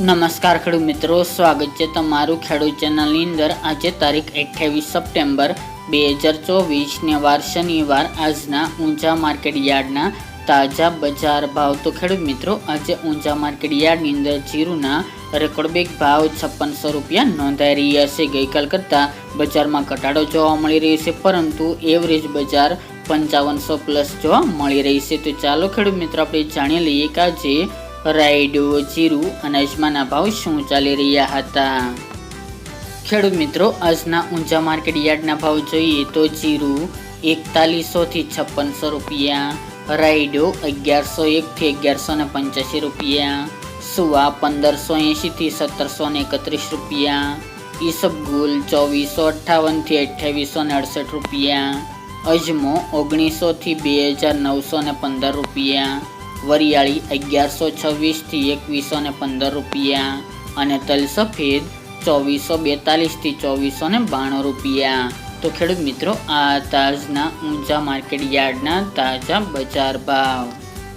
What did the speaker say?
નમસ્કાર ખેડૂત મિત્રો, સ્વાગત છે તમારું ખેડૂત ચેનલની અંદર. આજે તારીખ અઠ્યાવીસ સપ્ટેમ્બર બે હજાર ચોવીસને વાર શનિવાર. આજના ઊંચા માર્કેટ યાર્ડના તાજા બજાર ભાવ. તો ખેડૂત મિત્રો, આજે ઊંચા માર્કેટ યાર્ડની અંદર જીરુના રેકોર્ડ બેગ ભાવ છપ્પનસો રૂપિયા નોંધાઈ રહ્યા છે. ગઈકાલ કરતાં બજારમાં ઘટાડો જોવા મળી રહ્યો છે, પરંતુ એવરેજ બજાર પંચાવનસો પ્લસ જોવા મળી રહી છે. તો ચાલો ખેડૂત મિત્રો, આપણે જાણી લઈએ કે આજે રાયડો, જીરું અને અજમાના ભાવ શું ચાલી રહ્યા હતા? ખેડૂત મિત્રો, આજના ઊંચા માર્કેટ યાર્ડના ભાવ જોઈએ તો જીરું એકતાલીસો થી છપ્પનસો રૂપિયા, રાયડો અગિયારસો એકથી અગિયારસો ને પંચ્યાસી રૂપિયા, સુવા પંદરસો એંશીથી સત્તરસો ને એકત્રીસ રૂપિયા ઈસબગુલ ચોવીસો અઠ્ઠાવનથી અઠ્યાવીસો ને અડસઠ રૂપિયા, અજમો ઓગણીસોથી બે હજાર નવસો ને પંદર રૂપિયા વરિયાળી અગિયારસો છવ્વીસથી એકવીસો ને પંદર રૂપિયા અને તલ સફેદ ચોવીસો બેતાલીસથી ચોવીસો ને બાણું રૂપિયા. તો ખેડૂત મિત્રો, આ તાજના ઊંચા માર્કેટ યાર્ડના તાજા બજાર ભાવ.